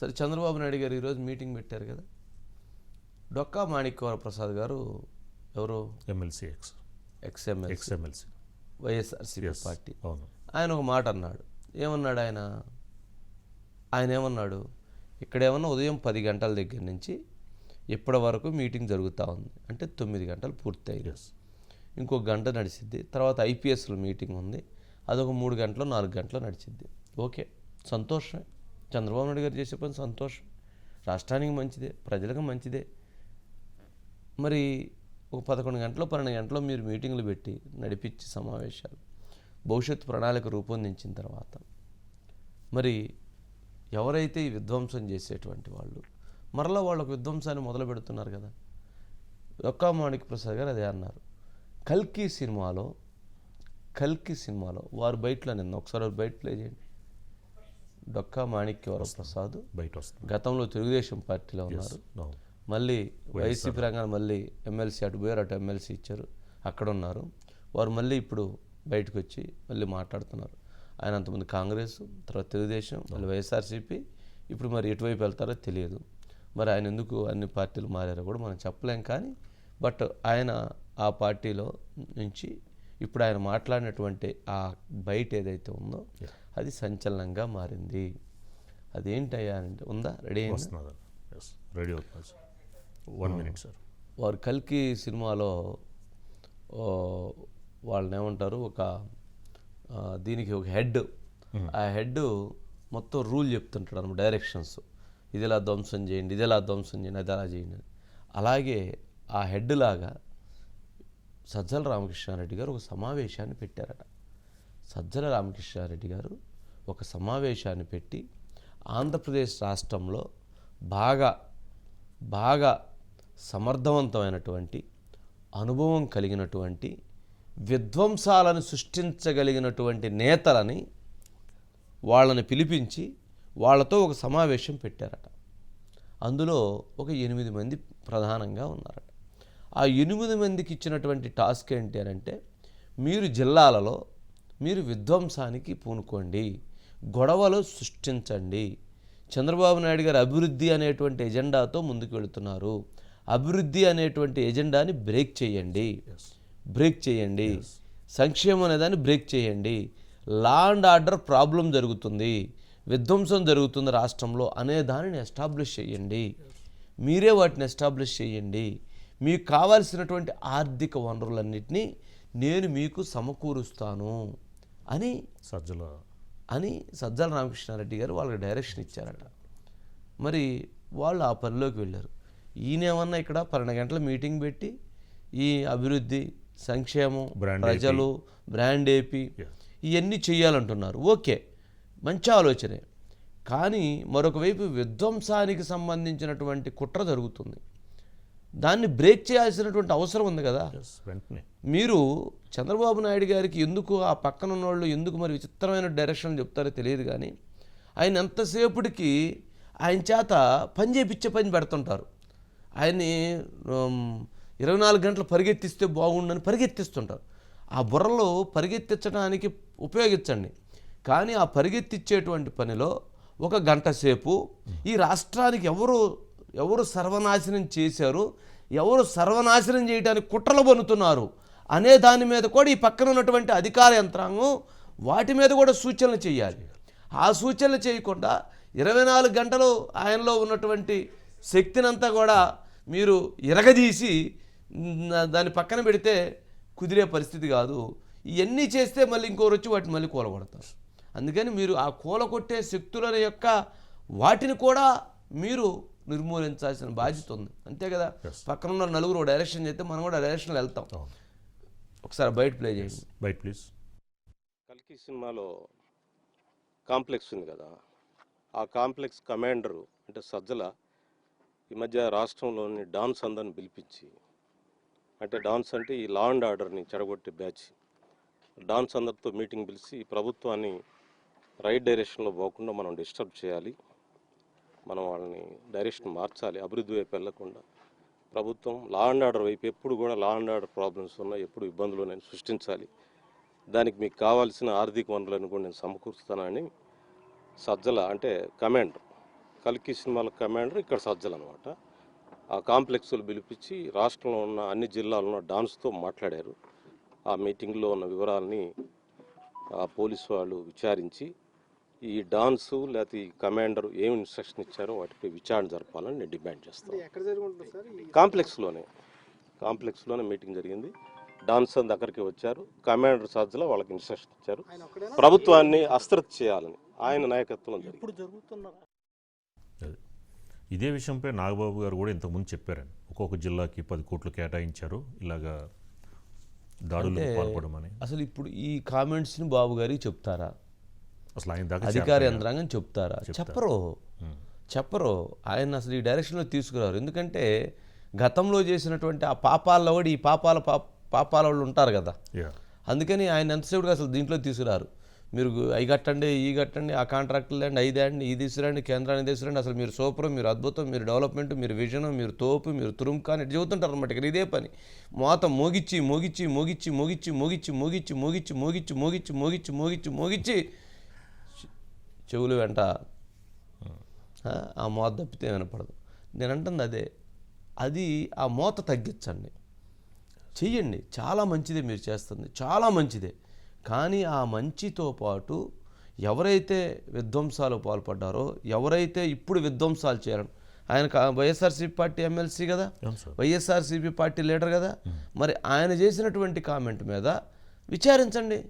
సరే చంద్రబాబు నాయుడు గారు ఈరోజు మీటింగ్ పెట్టారు కదా. డొక్కా మాణిక్యవర ప్రసాద్ గారు ఎవరు? MLC ex. Ex ML ex MLC. YSRCP party. అవును. ఆయన ఒక మాట అన్నాడు. ఏమన్నాడు ఆయన? ఆయన ఏమన్నాడు? ఇక్కడేమన్నా ఉదయం పది గంటల దగ్గర నుంచి ఇప్పటి వరకు మీటింగ్ జరుగుతూ ఉంది. అంటే తొమ్మిది గంటలు పూర్తయింది. ఎస్ ఇంకో గంట నడిచిద్ది. తర్వాత ఐపీఎస్లో మీటింగ్ ఉంది. అదొక మూడు గంటలు నాలుగు గంటలు నడిచిద్ది. ఓకే? సంతోషమే. చంద్రబాబు నాయుడు గారు చేసే పని సంతోషం. రాష్ట్రానికి మంచిదే ప్రజలకు మంచిదే. మరి ఒక పదకొండు గంటలు పన్నెండు గంటలు మీరు మీటింగ్లు పెట్టి నడిపించి సమావేశాలు భవిష్యత్తు ప్రణాళిక రూపొందించిన తర్వాత. మరి ఎవరైతే ఈ విధ్వంసం చేసేటువంటి వాళ్ళు మరలా వాళ్ళకు విధ్వంసాన్ని మొదలు పెడుతున్నారు కదా. ఒక్కా మాణిక్ ప్రసాద్ గారు అదే అన్నారు. కల్కి సినిమాలో కల్కి సినిమాలో వారు బయటలో నిన్న ఒకసారి బయట ప్లే చేయండి. డొక్కా మాణిక్యవర ప్రసాద్ బయట వస్తుంది గతంలో తెలుగుదేశం పార్టీలో ఉన్నారు. మళ్ళీ వైసీపీ రంగాన్ని మళ్ళీ ఎమ్మెల్సీ అటు పోయారు అటు ఎమ్మెల్సీ ఇచ్చారు. అక్కడ ఉన్నారు వారు మళ్ళీ ఇప్పుడు బయటకు వచ్చి మళ్ళీ మాట్లాడుతున్నారు. ఆయన అంతమంది కాంగ్రెస్ తర్వాత తెలుగుదేశం మళ్ళీ వైఎస్ఆర్సీపీ. ఇప్పుడు మరి ఎటువైపు వెళ్తారో తెలియదు. మరి ఆయన ఎందుకు అన్ని పార్టీలు మారారో కూడా మనం చెప్పలేం కానీ బట్ ఆయన ఆ పార్టీలో నుంచి ఇప్పుడు ఆయన మాట్లాడినటువంటి ఆ బయట ఏదైతే ఉందో అది సంచలనంగా మారింది. అదేంటయ్యా అంటే ఉందా? Ready ready sir one minute sir వారు కల్కి సినిమాలో వాళ్ళని ఏమంటారు ఒక దీనికి ఒక హెడ్. ఆ హెడ్ మొత్తం రూల్ చెప్తుంటాడు అనమాట డైరెక్షన్స్. ఇది ఇలా ధ్వంసం చేయండి ఇది ఎలా ధ్వంసం చేయండి అది అలా చేయండి. అలాగే ఆ హెడ్ లాగా సజ్జల రామకృష్ణారెడ్డి గారు ఒక సమావేశాన్ని పెట్టారట. సజ్జల రామకృష్ణారెడ్డి గారు ఒక సమావేశాన్ని పెట్టి ఆంధ్రప్రదేశ్ రాష్ట్రంలో బాగా బాగా సమర్థవంతమైనటువంటి అనుభవం కలిగినటువంటి విధ్వంసాలను సృష్టించగలిగినటువంటి నేతలని వాళ్ళని పిలిపించి వాళ్ళతో ఒక సమావేశం పెట్టారట. అందులో ఒక ఎనిమిది మంది ప్రధానంగా ఉన్నారట. ఆ ఎనిమిది మందికి ఇచ్చినటువంటి టాస్క్ ఏంటి అని అంటే మీరు జిల్లాలలో మీరు విధ్వంసానికి పూనుకోండి గొడవలు సృష్టించండి. చంద్రబాబు నాయుడు గారు అభివృద్ధి అనేటువంటి ఎజెండాతో ముందుకు వెళుతున్నారు. అభివృద్ధి అనేటువంటి ఎజెండాని బ్రేక్ చేయండి. బ్రేక్ చేయండి. సంక్షేమం అనేదాన్ని బ్రేక్ చేయండి. లా అండ్ ఆర్డర్ ప్రాబ్లం జరుగుతుంది. విధ్వంసం జరుగుతుంది రాష్ట్రంలో అనే దానిని ఎస్టాబ్లిష్ చేయండి. మీరే వాటిని ఎస్టాబ్లిష్ చేయండి. మీకు కావాల్సినటువంటి ఆర్థిక వనరులన్నిటినీ నేను మీకు సమకూరుస్తాను అని సజ్జల. అని సజ్జల రామకృష్ణారెడ్డి గారు వాళ్ళకి డైరెక్షన్ ఇచ్చారట. మరి వాళ్ళు ఆ పనిలోకి వెళ్ళారు. ఈయనేమన్నా ఇక్కడ పన్నెండు గంటల మీటింగ్ పెట్టి ఈ అభివృద్ధి సంక్షేమం ప్రజలు బ్రాండ్ ఏపీ. ఇవన్నీ చేయాలంటున్నారు ఓకే మంచి ఆలోచనే. కానీ మరొక వైపు విధ్వంసానికి సంబంధించినటువంటి కుట్ర జరుగుతుంది. దాన్ని బ్రేక్ చేయాల్సినటువంటి అవసరం ఉంది కదా. వెంటనే. మీరు చంద్రబాబు నాయుడు గారికి ఎందుకు ఆ పక్కన ఉన్న వాళ్ళు ఎందుకు మరి విచిత్రమైన డైరెక్షన్ చెప్తారో తెలియదు కానీ ఆయన ఎంతసేపటికి ఆయన చేత పని చేపించే పని పెడుతుంటారు. ఆయన్ని ఇరవై నాలుగు గంటలు పరిగెత్తిస్తే బాగుండని పరిగెత్తిస్తుంటారు. ఆ బుర్రలో పరిగెత్తించడానికి ఉపయోగించండి. కానీ ఆ పరిగెత్తించేటువంటి పనిలో ఒక గంట సేపు ఈ రాష్ట్రానికి ఎవరు ఎవరు సర్వనాశనం చేశారు ఎవరు సర్వనాశనం చేయడానికి కుట్రలు పన్నుతున్నారు అనే దాని మీద కూడా ఈ పక్కన ఉన్నటువంటి అధికార యంత్రాంగం వాటి మీద కూడా సూచనలు చేయాలి. ఆ సూచనలు చేయకుండా ఇరవై నాలుగు గంటలు ఆయనలో ఉన్నటువంటి శక్తినంతా కూడా మీరు ఇరగదీసి దాని దాన్ని పక్కన పెడితే కుదిరే పరిస్థితి కాదు. ఇవన్నీ చేస్తే మళ్ళీ ఇంకోరు వచ్చి వాటిని మళ్ళీ కూలగొడతారు. అందుకని మీరు ఆ కూలగొట్టే శక్తుల యొక్క వాటిని కూడా మీరు నిర్మూలించాల్సిన బాధ్యత ఉంది. అంతే కదా. పక్కన ఉన్న నలుగురు డైరెక్షన్ చేస్తే మనం కూడా డైరెక్షన్లో వెళ్తాం. ఒకసారి బయట ప్లే చేయండి. బయట ప్లీజ్ కల్కి సినిమాలో కాంప్లెక్స్ ఉంది కదా? ఆ కాంప్లెక్స్ కమాండరు అంటే సజ్జల ఈ మధ్య రాష్ట్రంలోని డాన్స్ అందరిని పిలిపించి అంటే డాన్స్ అంటే ఈ లా అండ్ ఆర్డర్ని చెడగొట్టే బ్యాచ్ డాన్స్ అందరితో మీటింగ్ పిలిచి ఈ ప్రభుత్వాన్ని రైట్ డైరెక్షన్లో పోకుండా మనం డిస్టర్బ్ చేయాలి. మనం వాళ్ళని డైరెక్షన్ మార్చాలి అభివృద్ధి వైపు వెళ్ళకుండా ప్రభుత్వం లా అండ్ ఆర్డర్ వైపు ఎప్పుడు కూడా లా అండ్ ఆర్డర్ ప్రాబ్లమ్స్ ఉన్నాయి ఎప్పుడు ఇబ్బందులు నేను సృష్టించాలి. దానికి మీకు కావాల్సిన ఆర్థిక వనరులను కూడా నేను సమకూరుస్తానని సజ్జల అంటే కమాండర్ కల్కి సినిమాల కమాండర్ ఇక్కడ సజ్జలు అనమాట ఆ కాంప్లెక్స్లు పిలిపించి రాష్ట్రంలో ఉన్న అన్ని జిల్లాల్లో ఉన్న డాన్స్తో మాట్లాడారు. ఆ మీటింగ్లో ఉన్న వివరాలని ఆ పోలీసు వాళ్ళు విచారించి ఈ డాన్స్ లేకపోతే ఈ కమాండర్ ఏం ఇన్స్ట్రక్షన్ ఇచ్చారో వాటిపై విచారణ జరపాలని నేను డిమాండ్ చేస్తాను కాంప్లెక్స్లోనే కాంప్లెక్స్లోనే మీటింగ్ జరిగింది. డాన్స్ అని దగ్గరికి వచ్చారు. కమాండర్ సజ్జలో వాళ్ళకి ఇన్స్ట్రక్షన్ ఇచ్చారు. ప్రభుత్వాన్ని అస్త్రత్ చేయాలని ఆయన నాయకత్వంలో జరిగింది. ఇప్పుడు జరుగుతున్న అది. ఇదే విషయంపై నాగబాబు గారు కూడా ఇంతకుముందు చెప్పారండి. ఒక్కొక్క జిల్లాకి పది కోట్లు కేటాయించారు. ఇలాగా దాడులకు అంటే పాల్పడమని. అసలు ఇప్పుడు ఈ కామెంట్స్ని బాబు గారికి చెప్తారా? అధికార? యంత్రాంగం చెప్తారా చెప్పరు చెప్పరు ఆయన అసలు ఈ డైరెక్షన్లో తీసుకురారు ఎందుకంటే గతంలో చేసినటువంటి ఆ పాపాల్లో కూడా ఈ పాపాల పా పాపాల వాళ్ళు ఉంటారు కదా అందుకని ఆయన ఎంతసేపుగా అసలు దీంట్లో తీసుకురారు మీరు అవి కట్టండి ఈ కట్టండి ఆ కాంట్రాక్టులు అండి ఐదు అండి ఇది తీసుకురండి కేంద్రాన్ని తీసుకురండి అసలు మీరు సూపర్ మీరు అద్భుతం మీరు డెవలప్మెంట్ మీరు విజన్ మీరు తోపు మీరు తురుంకా అని చెబుతుంటారు అనమాట ఇక్కడ ఇదే పని మోత మోగిచ్చి మోగిచ్చి మోగిచ్చి మోగిచ్చి మోగిచ్చి మోగిచ్చి మోగిచ్చి మోగిచ్చి మోగిచ్చి మోగిచ్చి మోగిచ్చి మోగిచ్చి చెవులు వెంట. ఆ, మోత తప్పితే వినపడదు. నేను అంటుంది అదే అది ఆ మోత తగ్గించండి. చెయ్యండి చాలా మంచిదే మీరు చేస్తుంది చాలా మంచిదే. కానీ ఆ మంచితో పాటు ఎవరైతే విధ్వంసాలు పాల్పడ్డారో ఎవరైతే ఇప్పుడు విధ్వంసాలు చేయాలని ఆయన వైఎస్ఆర్సీపీ పార్టీ ఎమ్మెల్సీ కదా వైఎస్ఆర్సీపీ పార్టీ లీడర్ కదా మరి ఆయన చేసినటువంటి కామెంట్ మీద విచారించండి.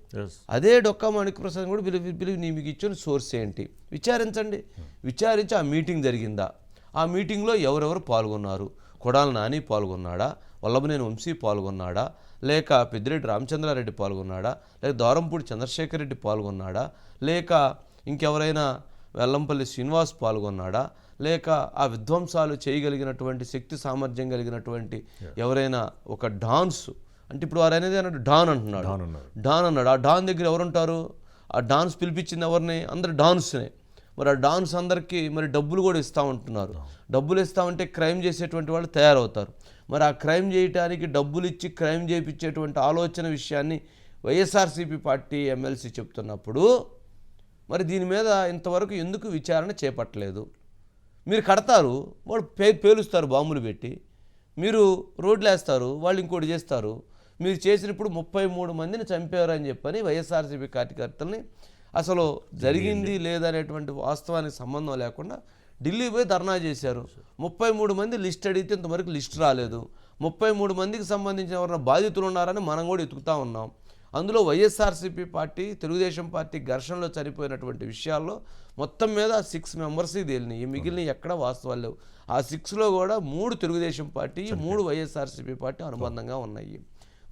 అదే డొక్కా మాణిక్ ప్రసాద్ కూడా పిలిపి పిలిపి నీ మీకు ఇచ్చిన సోర్స్ ఏంటి? విచారించండి. విచారించి ఆ మీటింగ్ జరిగిందా? ఆ మీటింగ్లో ఎవరెవరు పాల్గొన్నారు? కొడాల నాని పాల్గొన్నాడా? వల్లభనేని వంశీ పాల్గొన్నాడా? లేక పెద్దిరెడ్డి రామచంద్రారెడ్డి పాల్గొన్నాడా? లేక దూరంపూడి చంద్రశేఖర్ రెడ్డి పాల్గొన్నాడా? లేక ఇంకెవరైనా వెల్లంపల్లి శ్రీనివాస్ పాల్గొన్నాడా? లేక ఆ విధ్వంసాలు చేయగలిగినటువంటి శక్తి సామర్థ్యం కలిగినటువంటి ఎవరైనా ఒక డాన్స్ అంటే ఇప్పుడు వారు అనేది అన్నట్టు డాన్ అంటున్నాడు. డాన్ అన్నాడు. ఆ డాన్ దగ్గర ఎవరుంటారు? ఆ డాన్స్ పిలిపించింది ఎవరిని? అందరు డాన్స్నే. మరి ఆ డాన్స్ అందరికీ మరి డబ్బులు కూడా ఇస్తా ఉంటున్నారు. డబ్బులు ఇస్తామంటే క్రైమ్ చేసేటువంటి వాళ్ళు తయారవుతారు. మరి ఆ క్రైమ్ చేయటానికి డబ్బులు ఇచ్చి క్రైమ్ చేయించేటువంటి ఆలోచన విషయాన్ని వైఎస్ఆర్సీపీ పార్టీ ఎమ్మెల్సీ చెప్తున్నప్పుడు మరి దీని మీద ఇంతవరకు ఎందుకు విచారణ చేపట్టలేదు? మీరు కడతారు వాళ్ళు పే పేలుస్తారు బాంబులు పెట్టి. మీరు రోడ్లు వేస్తారు వాళ్ళు ఇంకోటి చేస్తారు. మీరు చేసినప్పుడు ముప్పై మూడు మందిని చంపారు అని చెప్పని వైఎస్ఆర్సీపీ కార్యకర్తల్ని అసలు జరిగింది లేదనేటువంటి వాస్తవానికి సంబంధం లేకుండా ఢిల్లీ పోయి ధర్నా చేశారు. ముప్పై మూడు మంది లిస్ట్ అడిగితే ఇంతవరకు లిస్ట్ రాలేదు. ముప్పై మూడు మందికి సంబంధించిన ఎవరైనా బాధితులు ఉన్నారని మనం కూడా ఎతుకుతా ఉన్నాం. అందులో వైఎస్ఆర్సీపీ పార్టీ తెలుగుదేశం పార్టీ ఘర్షణలో చనిపోయినటువంటి విషయాల్లో మొత్తం మీద సిక్స్ మెంబర్స్కి తేలినాయి. మిగిలిన ఎక్కడ వాస్తవాలు లేవు. ఆ సిక్స్లో కూడా మూడు తెలుగుదేశం పార్టీ మూడు వైఎస్ఆర్సీపీ పార్టీ అనుబంధంగా ఉన్నాయి.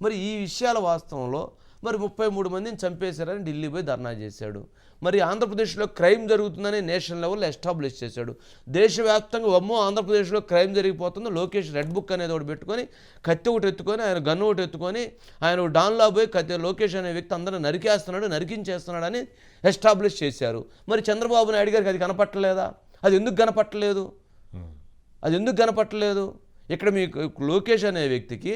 మరి ఈ విషయాల వాస్తవంలో మరి ముప్పై మూడు మందిని చంపేశారని ఢిల్లీ పోయి ధర్నా చేశాడు. మరి ఆంధ్రప్రదేశ్లో క్రైమ్ జరుగుతుందని నేషనల్ లెవెల్లో ఎస్టాబ్లిష్ చేశాడు. దేశవ్యాప్తంగా అమ్మో ఆంధ్రప్రదేశ్లో క్రైమ్ జరిగిపోతుంది. లోకేష్ రెడ్ బుక్ అనేది ఒకటి పెట్టుకొని కత్తి ఒకటి ఎత్తుకొని ఆయన గన్ను ఒకటి ఎత్తుకొని ఆయన డాన్లా పోయి కత్తి లోకేష్ అనే వ్యక్తి అందరూ నరికేస్తున్నాడు నరికించేస్తున్నాడు అని ఎస్టాబ్లిష్ చేశారు. మరి చంద్రబాబు నాయుడు గారికి అది కనపట్టలేదా? అది ఎందుకు కనపట్టలేదు? అది ఎందుకు కనపట్టలేదు? ఇక్కడ మీకు లోకేష్ అనే వ్యక్తికి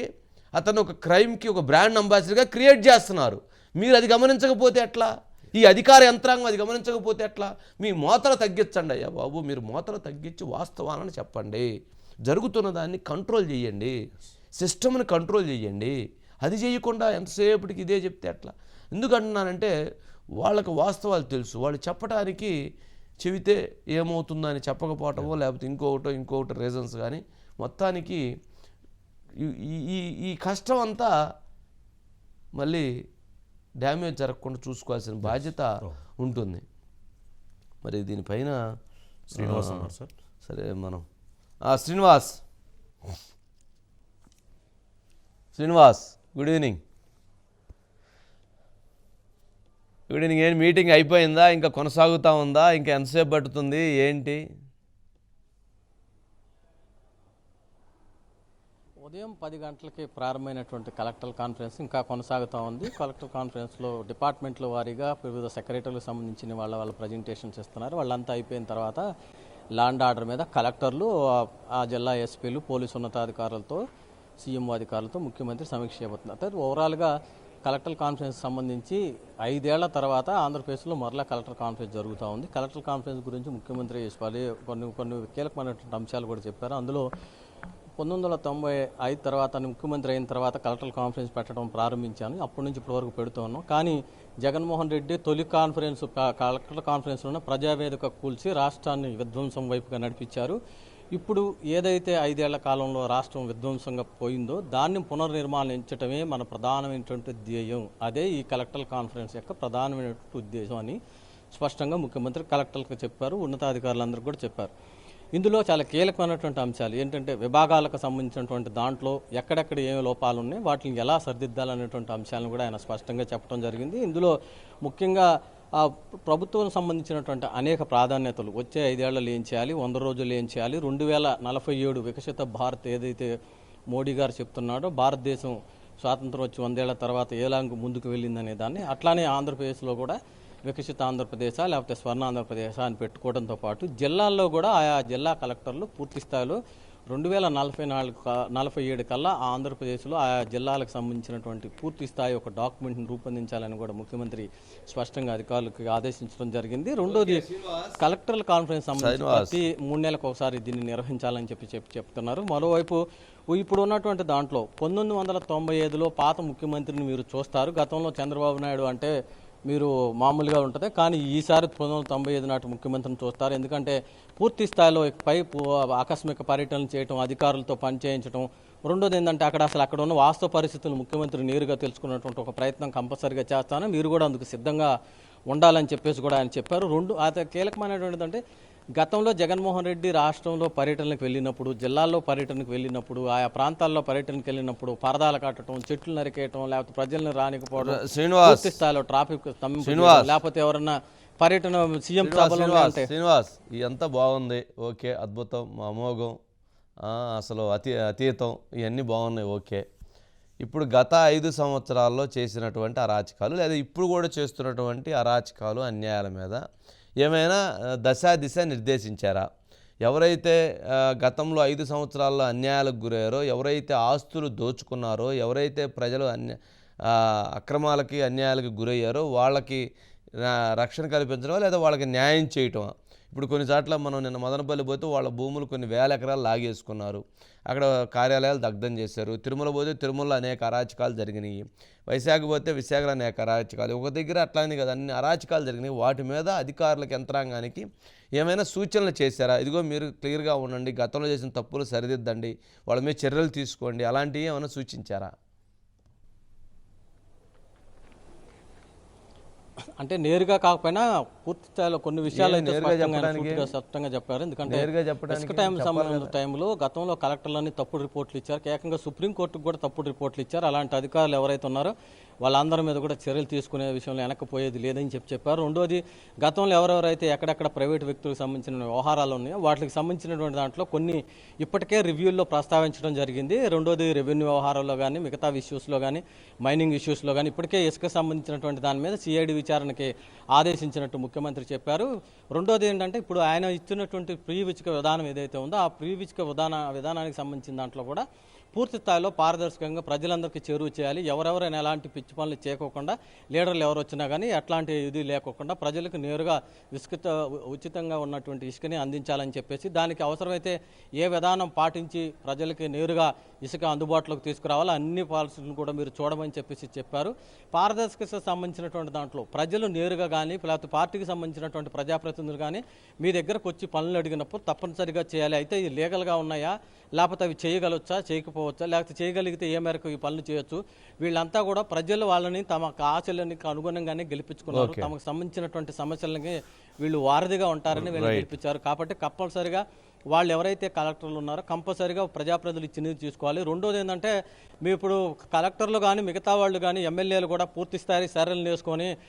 అతను ఒక క్రైమ్కి ఒక బ్రాండ్ అంబాసిడర్గా క్రియేట్ చేస్తున్నారు. మీరు అది గమనించకపోతే ఎట్లా? ఈ అధికార యంత్రాంగం అది గమనించకపోతే ఎట్లా? మీ మోతలు తగ్గించండి అయ్యా బాబు. మీరు మోతలు తగ్గించి వాస్తవాలను చెప్పండి. జరుగుతున్న దాన్ని కంట్రోల్ చేయండి. సిస్టమ్ని కంట్రోల్ చేయండి. అది చేయకుండా ఎంతసేపటికి ఇదే చెప్తే ఎట్లా? ఎందుకంటున్నానంటే వాళ్ళకి వాస్తవాలు తెలుసు. వాళ్ళు చెప్పడానికి చెబితే ఏమవుతుందని చెప్పకపోవటమో లేకపోతే ఇంకొకటో ఇంకొకటి రీజన్స్ కానీ మొత్తానికి ఈ- ఈ- కష్టం అంతా మళ్ళీ డ్యామేజ్ జరగకుండా చూసుకోవాల్సిన బాధ్యత ఉంటుంది. మరి దీనిపైన శ్రీనివాస్ అన్నారు సార్. సరే మనం. Srinivas. Srinivas good evening. Good evening. ఏంటి మీటింగ్ అయిపోయిందా? ఇంకా కొనసాగుతూ ఉందా? ఇంకా ఎంతసేపు పడుతుంది ఏంటి? ఉదయం పది గంటలకి ప్రారంభమైనటువంటి కలెక్టర్ కాన్ఫరెన్స్ ఇంకా కొనసాగుతూ ఉంది. కలెక్టర్ కాన్ఫరెన్స్లో డిపార్ట్మెంట్ల వారీగా వివిధ సెక్రటరీలకు సంబంధించిన వాళ్ళ వాళ్ళ ప్రజెంటేషన్స్ ఇస్తున్నారు వాళ్ళంతా అయిపోయిన తర్వాత ల్యాండ్ ఆర్డర్ మీద కలెక్టర్లు ఆ- జిల్లా ఎస్పీలు పోలీసు ఉన్నతాధికారులతో సీఎం అధికారులతో ముఖ్యమంత్రి సమీక్ష చేయబోతున్నారు. అయితే ఓవరాల్గా కలెక్టర్ కాన్ఫరెన్స్ సంబంధించి ఐదేళ్ళ తర్వాత ఆంధ్రప్రదేశ్లో మరలా కలెక్టర్ కాన్ఫరెన్స్ జరుగుతూ ఉంది. కలెక్టర్ కాన్ఫరెన్స్ గురించి ముఖ్యమంత్రి కొన్ని కొన్ని కీలకమైనటువంటి అంశాలు కూడా చెప్పారు. అందులో పంతొమ్మిది వందల తొంభై ఐదు తర్వాత ముఖ్యమంత్రి అయిన తర్వాత కలెక్టర్ కాన్ఫరెన్స్ పెట్టడం ప్రారంభించాను. అప్పటి నుంచి ఇప్పటి వరకు పెడుతూ ఉన్నాం. కానీ జగన్మోహన్ రెడ్డి తొలి కాన్ఫరెన్స్ కలెక్టర్ కాన్ఫరెన్స్లోనే ప్రజావేదిక కూల్చి రాష్ట్రాన్ని విధ్వంసం వైపుగా నడిపించారు. ఇప్పుడు ఏదైతే ఐదేళ్ళ కాలంలో రాష్ట్రం విధ్వంసంగా పోయిందో దాన్ని పునర్నిర్మాణించటమే మన ప్రధానమైనటువంటి ధ్యేయం. అదే ఈ కలెక్టర్ కాన్ఫరెన్స్ యొక్క ప్రధానమైనటువంటి ఉద్దేశం అని స్పష్టంగా ముఖ్యమంత్రి కలెక్టర్లకు చెప్పారు. ఉన్నతాధికారులందరూ కూడా చెప్పారు. ఇందులో చాలా కీలకమైనటువంటి అంశాలు. ఏంటంటే విభాగాలకు సంబంధించినటువంటి దాంట్లో ఎక్కడెక్కడ ఏమి లోపాలు ఉన్నాయి వాటిని ఎలా సరిదిద్దాలనేటువంటి అంశాలను కూడా ఆయన స్పష్టంగా చెప్పడం జరిగింది. ఇందులో ముఖ్యంగా ఆ ప్రభుత్వం సంబంధించినటువంటి అనేక ప్రాధాన్యతలు. వచ్చే ఐదేళ్ళలో ఏం చేయాలి? వంద రోజులు ఏం చేయాలి? రెండు వేల నలభై ఏడు వికసిత భారత్ ఏదైతే మోడీ గారు చెప్తున్నాడో భారతదేశం స్వాతంత్రం వచ్చి వందేళ్ళ తర్వాత ఏలాంగు ముందుకు వెళ్ళిందనే దాన్ని అట్లానే ఆంధ్రప్రదేశ్లో కూడా వికసిత ఆంధ్రప్రదేశ్ లేకపోతే స్వర్ణ ఆంధ్రప్రదేశ్ అని పెట్టుకోవడంతో పాటు జిల్లాల్లో కూడా ఆయా జిల్లా కలెక్టర్లు పూర్తి స్థాయిలో రెండు వేల నలభై నాలుగు నలభై ఏడు కల్లా ఆ ఆంధ్రప్రదేశ్లో ఆయా జిల్లాలకు సంబంధించినటువంటి పూర్తి స్థాయి ఒక డాక్యుమెంట్ని రూపొందించాలని కూడా ముఖ్యమంత్రి స్పష్టంగా అధికారులకు ఆదేశించడం జరిగింది. రెండోది కలెక్టర్ల కాన్ఫరెన్స్ సంబంధించి ప్రతి మూడు నెలలకు ఒకసారి దీన్ని నిర్వహించాలని చెప్పి చెప్పి చెప్తున్నారు. మరోవైపు ఇప్పుడు ఉన్నటువంటి దాంట్లో పంతొమ్మిది వందల తొంభై ఐదులో పాత ముఖ్యమంత్రిని మీరు చూస్తారు. గతంలో చంద్రబాబు నాయుడు అంటే మీరు మామూలుగా ఉంటుంది కానీ ఈసారి పంతొమ్మిది వందల తొంభై ఐదు నాటి ముఖ్యమంత్రిని చూస్తారు. ఎందుకంటే పూర్తి స్థాయిలో పై ఆకస్మిక పర్యటనలు చేయటం అధికారులతో పనిచేయించడం రెండోది ఏంటంటే అక్కడ అసలు అక్కడ ఉన్న వాస్తవ పరిస్థితులు ముఖ్యమంత్రి నేరుగా తెలుసుకున్నటువంటి ఒక ప్రయత్నం కంపల్సరిగా చేస్తాను మీరు కూడా అందుకు సిద్ధంగా ఉండాలని చెప్పేసి కూడా ఆయన చెప్పారు. రెండు అత కీలకమైనటువంటిది అంటే గతంలో జగన్మోహన్ రెడ్డి రాష్ట్రంలో పర్యటనకు వెళ్ళినప్పుడు జిల్లాల్లో పర్యటనకు వెళ్ళినప్పుడు ఆయా ప్రాంతాల్లో పర్యటనకు వెళ్ళినప్పుడు పరదాలు కట్టడం చెట్లు నరికేయటం లేకపోతే ప్రజల్ని రానికపోవడం శ్రీనివాస్. స్థాయిలో ట్రాఫిక్ చేయడం, లేకపోతే ఎవరన్నా పర్యటన సీఎం శ్రీనివాస్ శ్రీనివాస్ ఇదంతా బాగుంది. ఓకే అద్భుతం అమోఘం అసలు అతి అతీతం ఇవన్నీ బాగున్నాయి. ఓకే. ఇప్పుడు గత ఐదు సంవత్సరాల్లో చేసినటువంటి అరాచకాలు లేదా ఇప్పుడు కూడా చేస్తున్నటువంటి అరాచకాలు అన్యాయాల మీద ఏమైనా దశా దిశ నిర్దేశించారా? ఎవరైతే గతంలో ఐదు సంవత్సరాల్లో అన్యాయాలకు గురయ్యారో ఎవరైతే ఆస్తులు దోచుకున్నారో ఎవరైతే ప్రజలు అన్య అక్రమాలకి అన్యాయాలకు గురయ్యారో వాళ్ళకి రక్షణ కల్పించడం లేదా వాళ్ళకి న్యాయం చేయటం ఇప్పుడు కొన్ని చోట్ల మనం నిన్న మదనపల్లి పోతే వాళ్ళ భూములు కొన్ని వేల ఎకరాలు లాగేసుకున్నారు. అక్కడ కార్యాలయాలు దగ్ధం చేశారు. తిరుమల పోతే తిరుమలలో అనేక అరాచకాలు జరిగినాయి. వైశాఖ పోతే విశాఖలో అనేక అరాచకాలు. ఒక దగ్గర అట్లానే కదా అన్ని అరాచకాలు జరిగినాయి. వాటి మీద అధికారులకు యంత్రాంగానికి ఏమైనా సూచనలు చేశారా? ఇదిగో మీరు క్లియర్గా ఉండండి. గతంలో చేసిన తప్పులు సరిదిద్దండి. వాళ్ళ మీద చర్యలు తీసుకోండి. అలాంటివి ఏమైనా సూచించారా? అంటే నేరుగా కాకపోయినా పూర్తి స్థాయిలో కొన్ని విషయాలు స్పష్టంగా చెప్పారు. ఎందుకంటే టైం సంబంధించిన టైంలో గతంలో కలెక్టర్లన్నీ తప్పుడు రిపోర్ట్లు ఇచ్చారు. ఏకంగా సుప్రీంకోర్టుకు కూడా తప్పుడు రిపోర్ట్లు ఇచ్చారు. అలాంటి అధికారులు ఎవరైతే ఉన్నారో వాళ్ళందరి మీద కూడా చర్యలు తీసుకునే విషయంలో వెనకపోయేది లేదని చెప్పి చెప్పారు. రెండోది గతంలో ఎవరెవరైతే ఎక్కడెక్కడ ప్రైవేట్ వ్యక్తులకు సంబంధించిన వ్యవహారాలు ఉన్నాయో వాటికి సంబంధించినటువంటి దాంట్లో కొన్ని ఇప్పటికే రివ్యూల్లో ప్రస్తావించడం జరిగింది. రెండోది రెవెన్యూ వ్యవహారాల్లో కానీ మిగతా ఇష్యూస్లో కానీ మైనింగ్ ఇష్యూస్లో కానీ ఇప్పటికే ఇసుక సంబంధించినటువంటి దాని మీద సిఐడి విచారణకి ఆదేశించినట్టు ముఖ్యమంత్రి చెప్పారు. రెండోది ఏంటంటే ఇప్పుడు ఆయన ఇచ్చినటువంటి ప్రీ విచిక విధానం ఏదైతే ఉందో ఆ ప్రీ విచిక విధాన విధానానికి సంబంధించిన దాంట్లో కూడా పూర్తి స్థాయిలో పారదర్శకంగా ప్రజలందరికీ చేరువ చేయాలి. ఎవరెవరైనా ఎలాంటి పిచ్చి పనులు చేయకోకుండా లీడర్లు ఎవరు వచ్చినా కానీ ఎట్లాంటి ఇది లేకోకుండా ప్రజలకు నేరుగా ఇసుకత ఉచితంగా ఉన్నటువంటి ఇసుకని అందించాలని చెప్పేసి దానికి అవసరమైతే ఏ విధానం పాటించి ప్రజలకి నేరుగా ఇసుక అందుబాటులోకి తీసుకురావాలో అన్ని పాలసీలను కూడా మీరు చూడమని చెప్పేసి చెప్పారు. పారదర్శకత సంబంధించినటువంటి దాంట్లో ప్రజలు నేరుగా కానీ లేకపోతే పార్టీకి సంబంధించినటువంటి ప్రజాప్రతినిధులు కానీ మీ దగ్గరకు వచ్చి పనులు అడిగినప్పుడు తప్పనిసరిగా చేయాలి. అయితే ఇది లీగల్గా ఉన్నాయా? లేకపోతే అవి చేయగలవచ్చా? చేయకపోవచ్చా లేకపోతే చేయగలిగితే ఏ మేరకు ఈ పనులు చేయొచ్చు? వీళ్ళంతా కూడా ప్రజలు వాళ్ళని తమ ఆశలకి అనుగుణంగానే గెలిపించుకున్నారు. తమకు సంబంధించినటువంటి సమస్యలకి వీళ్ళు వారధిగా ఉంటారని వీళ్ళు గెలిపించారు. కాబట్టి కంపల్సరిగా వాళ్ళు ఎవరైతే కలెక్టర్లు ఉన్నారో కంపల్సరిగా ప్రజాప్రతినిధులు ఇచ్చినది తీసుకోవాలి. రెండోది ఏంటంటే మీ ఇప్పుడు కలెక్టర్లు కానీ మిగతా వాళ్ళు కానీ ఎమ్మెల్యేలు కూడా పూర్తి స్థాయి సరళలు వేసుకొని